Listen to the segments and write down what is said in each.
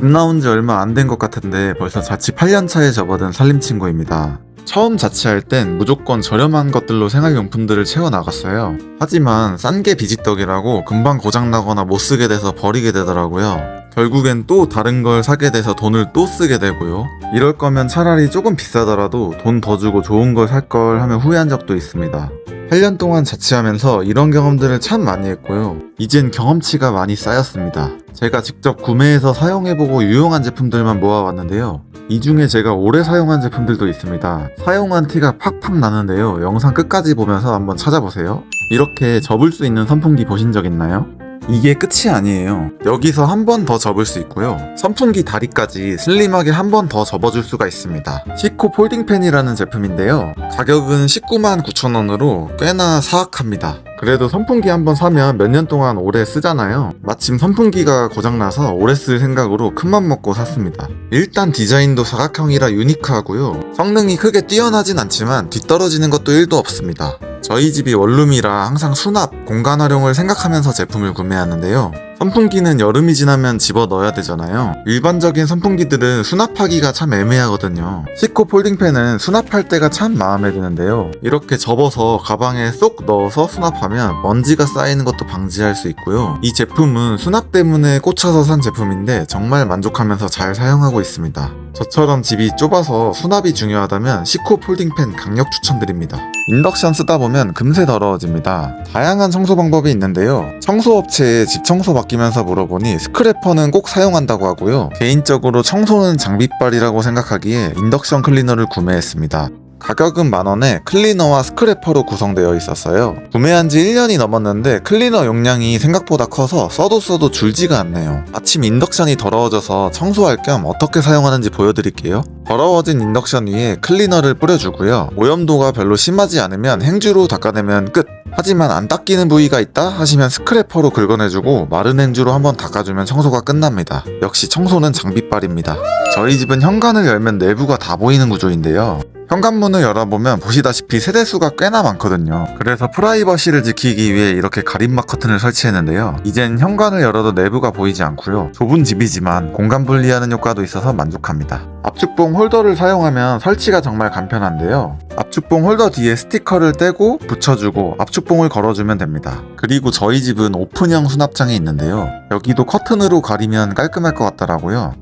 집 나온 지 얼마 안 된 것 같은데 벌써 자취 8년 차에 접어든 살림 친구입니다. 처음 자취할 땐 무조건 저렴한 것들로 생활용품들을 채워 나갔어요. 하지만 싼 게 비지떡이라고 금방 고장나거나 못 쓰게 돼서 버리게 되더라고요. 결국엔 또 다른 걸 사게 돼서 돈을 또 쓰게 되고요. 이럴 거면 차라리 조금 비싸더라도 돈 더 주고 좋은 걸 살 걸 하면 후회한 적도 있습니다. 8년 동안 자취하면서 이런 경험들을 참 많이 했고요. 이젠 경험치가 많이 쌓였습니다. 제가 직접 구매해서 사용해보고 유용한 제품들만 모아왔는데요. 이 중에 제가 오래 사용한 제품들도 있습니다. 사용한 티가 팍팍 나는데요. 영상 끝까지 보면서 한번 찾아보세요. 이렇게 접을 수 있는 선풍기 보신 적 있나요? 이게 끝이 아니에요. 여기서 한 번 더 접을 수 있고요. 선풍기 다리까지 슬림하게 한 번 더 접어줄 수가 있습니다. 시코 폴딩팬이라는 제품인데요. 가격은 19만 9천원으로 꽤나 사악합니다. 그래도 선풍기 한 번 사면 몇 년 동안 오래 쓰잖아요. 마침 선풍기가 고장나서 오래 쓸 생각으로 큰맘 먹고 샀습니다. 일단 디자인도 사각형이라 유니크하고요. 성능이 크게 뛰어나진 않지만 뒤떨어지는 것도 1도 없습니다. 저희 집이 원룸이라 항상 수납, 공간 활용을 생각하면서 제품을 구매하는데요. 선풍기는 여름이 지나면 집어 넣어야 되잖아요. 일반적인 선풍기들은 수납하기가 참 애매하거든요. 시코 폴딩팬은 수납할 때가 참 마음에 드는데요. 이렇게 접어서 가방에 쏙 넣어서 수납하면 먼지가 쌓이는 것도 방지할 수 있고요. 이 제품은 수납 때문에 꽂혀서 산 제품인데 정말 만족하면서 잘 사용하고 있습니다. 저처럼 집이 좁아서 수납이 중요하다면 시코 폴딩팬 강력 추천드립니다. 인덕션 쓰다 보면 금세 더러워집니다. 다양한 청소 방법이 있는데요. 청소업체에 집 청소 맡기면서 물어보니 스크래퍼는 꼭 사용한다고 하고요. 개인적으로 청소는 장비빨이라고 생각하기에 인덕션 클리너를 구매했습니다. 가격은 만원에 클리너와 스크래퍼로 구성되어 있었어요. 구매한 지 1년이 넘었는데 클리너 용량이 생각보다 커서 써도 써도 줄지가 않네요. 아침 인덕션이 더러워져서 청소할 겸 어떻게 사용하는지 보여드릴게요. 더러워진 인덕션 위에 클리너를 뿌려주고요. 오염도가 별로 심하지 않으면 행주로 닦아내면 끝! 하지만 안 닦이는 부위가 있다 하시면 스크래퍼로 긁어내주고 마른 행주로 한번 닦아주면 청소가 끝납니다. 역시 청소는 장비빨입니다. 저희 집은 현관을 열면 내부가 다 보이는 구조인데요. 현관문을 열어보면 보시다시피 세대수가 꽤나 많거든요. 그래서 프라이버시를 지키기 위해 이렇게 가림막 커튼을 설치했는데요. 이젠 현관을 열어도 내부가 보이지 않고요. 좁은 집이지만 공간 분리하는 효과도 있어서 만족합니다. 압축봉 홀더를 사용하면 설치가 정말 간편한데요. 압축봉 홀더 뒤에 스티커를 떼고 붙여주고 압축봉을 걸어주면 됩니다. 그리고 저희 집은 오픈형 수납장이 있는데요. 여기도 커튼으로 가리면 깔끔할 것 같더라고요.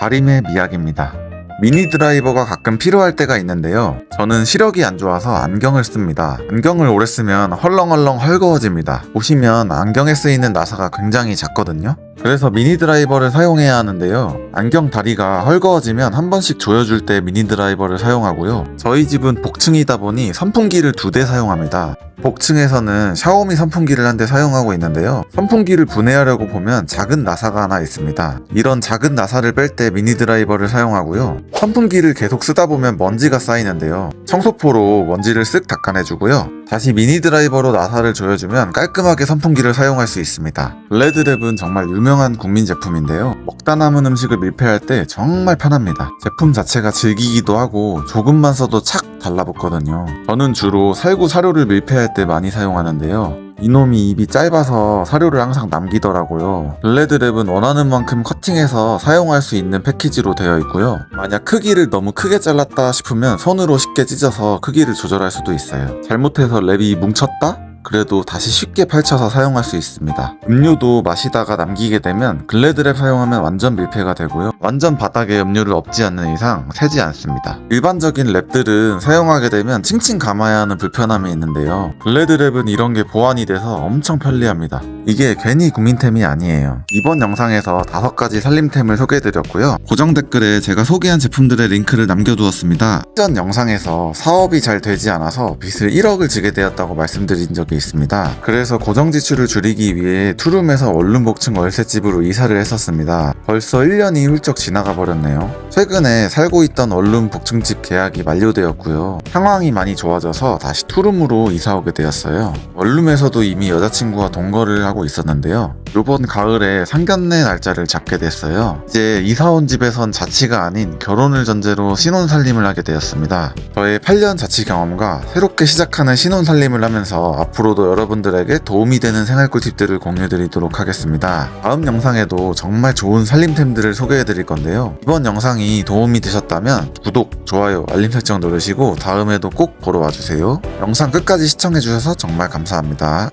가림의 미학입니다. 미니 드라이버가 가끔 필요할 때가 있는데요. 저는 시력이 안 좋아서 안경을 씁니다. 안경을 오래 쓰면 헐렁헐렁 헐거워집니다. 보시면 안경에 쓰이는 나사가 굉장히 작거든요. 그래서 미니 드라이버를 사용해야 하는데요. 안경 다리가 헐거워지면 한 번씩 조여줄 때 미니 드라이버를 사용하고요. 저희 집은 복층이다 보니 선풍기를 두 대 사용합니다. 복층에서는 샤오미 선풍기를 한 대 사용하고 있는데요. 선풍기를 분해하려고 보면 작은 나사가 하나 있습니다. 이런 작은 나사를 뺄 때 미니 드라이버를 사용하고요. 선풍기를 계속 쓰다 보면 먼지가 쌓이는데요. 청소포로 먼지를 쓱 닦아내주고요. 다시 미니 드라이버로 나사를 조여주면 깔끔하게 선풍기를 사용할 수 있습니다. 블레드랩은 정말 유명한 국민 제품인데요. 먹다 남은 음식을 밀폐할 때 정말 편합니다. 제품 자체가 질기기도 하고 조금만 써도 착 달라붙거든요. 저는 주로 살구 사료를 밀폐할 때 많이 사용하는데요. 이놈이 입이 짧아서 사료를 항상 남기더라고요. 블레드랩은 원하는 만큼 커팅해서 사용할 수 있는 패키지로 되어 있고요. 만약 크기를 너무 크게 잘랐다 싶으면 손으로 쉽게 찢어서 크기를 조절할 수도 있어요. 잘못해서 랩이 뭉쳤다? 그래도 다시 쉽게 펼쳐서 사용할 수 있습니다. 음료도 마시다가 남기게 되면 글래드랩 사용하면 완전 밀폐가 되고요. 완전 바닥에 음료를 엎지 않는 이상 새지 않습니다. 일반적인 랩들은 사용하게 되면 칭칭 감아야 하는 불편함이 있는데요. 글래드랩은 이런 게 보완이 돼서 엄청 편리합니다. 이게 괜히 국민템이 아니에요. 이번 영상에서 다섯 가지 살림템을 소개해드렸고요. 고정 댓글에 제가 소개한 제품들의 링크를 남겨두었습니다. 전 영상에서 사업이 잘 되지 않아서 빚을 1억을 지게 되었다고 말씀드린 적이 있습니다. 그래서 고정 지출을 줄이기 위해 투룸에서 원룸 복층 월세집으로 이사를 했었습니다. 벌써 1년이 훌쩍 지나가 버렸네요. 최근에 살고 있던 원룸 복층집 계약이 만료되었고요. 상황이 많이 좋아져서 다시 투룸으로 이사 오게 되었어요. 원룸에서도 이미 여자친구와 동거를 하고 있었는데요. 요번 가을에 상견례 날짜를 잡게 됐어요. 이제 이사 온 집에선 자취가 아닌 결혼을 전제로 신혼 살림을 하게 되었습니다. 저의 8년 자취 경험과 새롭게 시작하는 신혼 살림을 하면서 앞으로도 여러분들에게 도움이 되는 생활 꿀팁들을 공유드리도록 하겠습니다. 다음 영상에도 정말 좋은 살림템들을 소개해 드릴 건데요. 이번 영상이 도움이 되셨다면 구독, 좋아요, 알림 설정 누르시고 다음에도 꼭 보러 와주세요. 영상 끝까지 시청해 주셔서 정말 감사합니다.